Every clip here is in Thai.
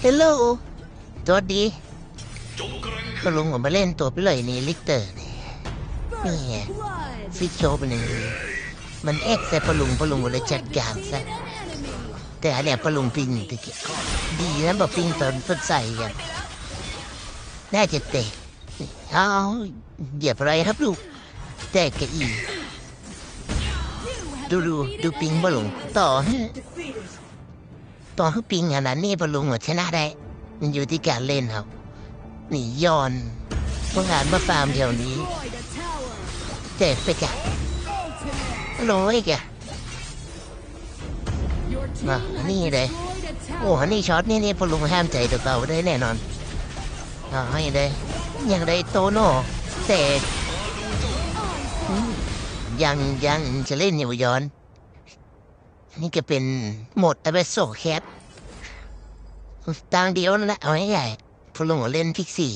เฮลโลตัวดีก็ลงออกมาเล่นตัวไปเลยนี่ลิกเตอร์นี่นี่ไงฟิกโชว์ไปหนึ่งมันเอ็กซ์แต่ปลุงปลุงก็เลยจัดการซะแต่อันเนี้ยปลุงปิงตะกียบดีนะบอกปิงตอนทดใส่กันน่าจะเตะเอาเหยียบอะไรครับลูกแตกกะอีดูดูดูปิงปะลุงต่อฮะ ตอนเขาปิงขนาดนี้พลุงอะชนะได้มันอยู่ที่การเล่นครับนี่ย้อนพวกงานมาฟาร์มแถวนี้เจ็บไปกะโรยกะมานี่เลย โอ้นี่ช็อตนี่นี่พลุงห้ามใจตัวเก่าได้แน่นอนเอให้ได้ยังได้โตโน่แต่อืมยังยังจะเล่นอยู่ย้อน นี่ก็เป็นหมดอเบโซแคป ต่างเดียวนั่นแหละเอาง่ายๆพลุงเล่นพิกซี่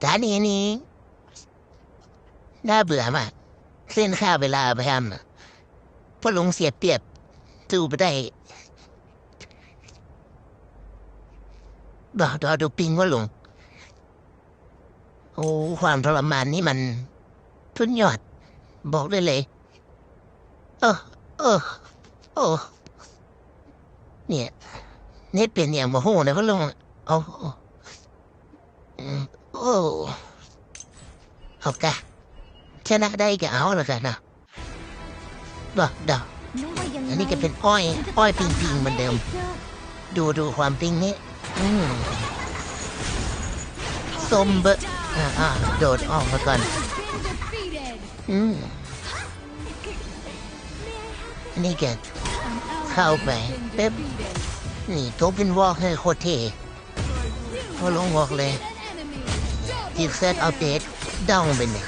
ต่อันนี้นี่น่าเบื่อมากเส้นค่าเวลาไปทำอะพลุงเสียเปรียบสู้ไปได้บอกดอดูปิงว่าลุงโอ้ความทรมานนี่มันทุนยอด บอกได้เลย เออเออโอ้เนี่ย เน็ตเป็นอย่างโมโหนะพ่ลุงเอาเอาอืมโอ้เอากะชนะได้ก็เอาแล้วกันนะดอกดอกอันนี้ก็เป็นอ้อยอ้อยปิงปิงเหมือนเดิม ดูดูความปิงนี้อืมส้มเบอะอ่าอ่าโดดออกมาก่อนอืมอันนี้แกเข้าไปเป๊บ นี่โทเป็นวอกให้โคตรเท่พอลงวอกเลยทีเซตอัปเดตดาวน์ไปเนี่ย